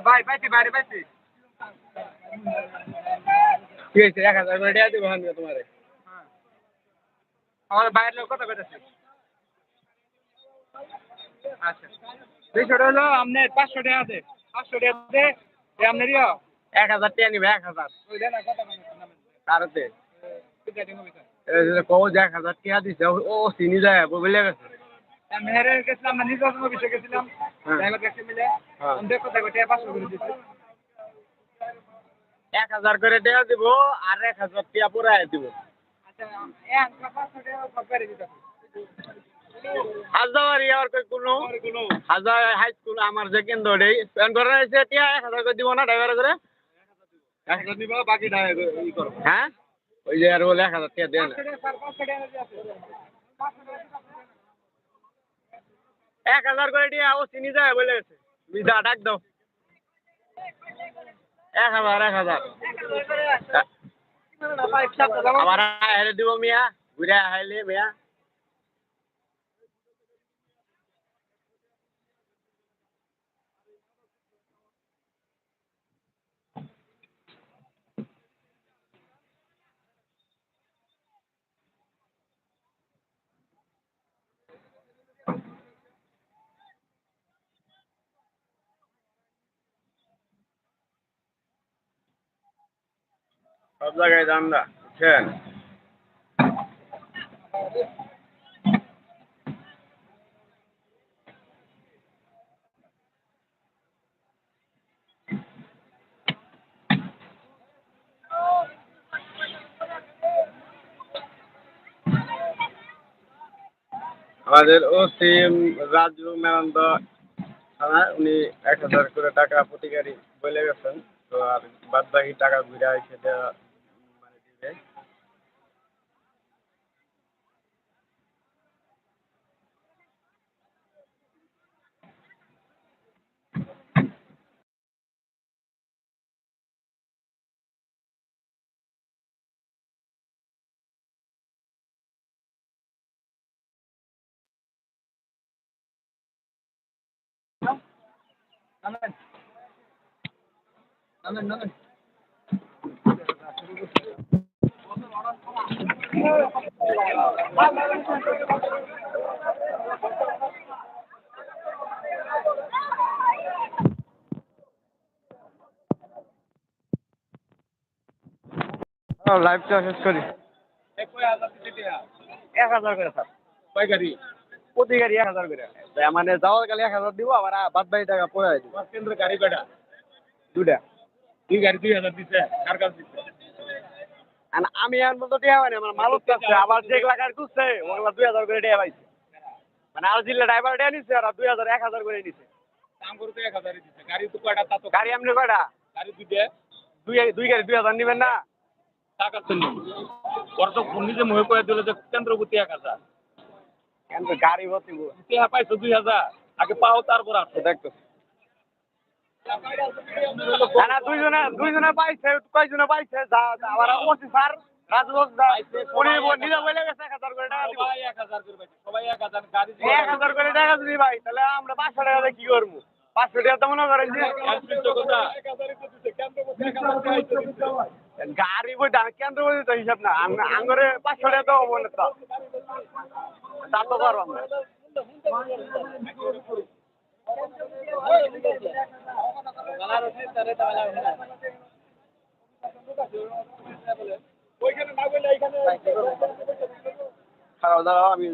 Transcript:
ভাই পাইছি বাইরে পাইছি। ঠিক আছে এক হাজার করে টাকা দিব আমি তোমারে। আমার বাইরের লোক কথা কইতাছে। আচ্ছা। দুইশোটা হলো আপনার পাঁচশো টাকা আছে। পাঁচশো টাকা আছে আপনার ইয়ে। এক হাজার টাকা নিবে এক হাজার। তারতে। কও যে এক হাজার টাকা দিছে ও- চিনি যায় বলে গেছে। আমি গেছিলাম না নিজে অফিসে গেছিলাম। ড্রাইভার কাছে মিলে হ্যাঁ। আমি দেখো দেখো টাকা পাঁচশো করে দিচ্ছি। এক হাজার করে টাকা দিব আর এক হাজার টাকা পুরাই দিব। আচ্ছা হাজার ইয়ার কোনো? হাজার হাই স্কুল আমার যে কেন্দ্র দেই প্যান করে আছে টিয়া এক হাজার করে দিব না ড্রাইভার করে এক হাজার দিব বাকি ড্রাইভার ই করো। হ্যাঁ? ওই যে আর বলে এক হাজার টাকা দেন পাঁচশো টাকা স্যার পাঁচশো টাকা দিয়ে আছে পাঁচশো টাকা দিতে হবে। এক হাজার করে দিয়ে ও চিনি যায় বলে গেছে। বিদা ডাক দাও এক হাজার। এক হাজার হেরে দিব। মিয়া ঘুরে আহাইলে মিয়া। সব জায়গায় দাম দা বুঝছেন? আমাদের ওসি রাজু মেনন্দ থানায় উনি এক হাজার করে টাকা প্রতি গাড়ি বলে গেছেন। তো আর বাদ বাকি টাকা ঘুরে এসে দেওয়া মানে দিবে নামেন নামেন নামেন লাইভটা শেষ করি। এক হাজার এক হাজার করে স্যার। কয় গাড়ি প্রতি গাড়ি এক হাজার করে। মানে যাওয়ার গেলে এক হাজার দিব আবার বাদ বাকি টাকা পরে দিব। কেন্দ্র গাড়ি কয়টা? দুটা দুই গাড়ি দুই হাজার দিছে। কার কাছে আর আমি এখন বলতে টিয়া পাইনি আমার মালক কাছে আবার যেগুলা গাড়ি তুলছে ওগুলা দুই হাজার করে টিয়া পাইছে। মানে আর জিল্লা ড্রাইভার টিয়া নিচ্ছে আর দুই হাজার এক হাজার করে নিচ্ছে দাম করতে এক হাজারই দিছে গাড়ি তো কয়টা তা তো গাড়ি আপনি কয়টা? গাড়ি দুইটা। দুই দুই গাড়ি দুই হাজার নিবেন না? টাকা চললি ওর তো নিজে মহে করে দিল যে কেন্দ্রপতি এক হাজার। কিন্তু গাড়ি ভর্তি টাকা পাইছো দুই হাজার আগে পাও তারপর আসো। দেখতো না না দুইজনে দুইজনে পাইছে কয়জনে পাইছে যা যা, আবার ওসি স্যার রাজু উনি নিজে বলে গেছে এক হাজার করে টাকা দিব। এক হাজার করে পাইছে সবাই এক হাজার গাড়ি এক হাজার করে টাকা দিবি ভাই তাহলে আমরা পাঁচশো টাকা কি করব? পাঁচশো টাকা তো মনে করেন যে গাড়ি বই কেন্দ্র বই তো হিসাব না আঙ্গরে পাঁচশো টাকা তো হব না তো। তা তো করব আমরা। খাওয়া দাওয়া আমি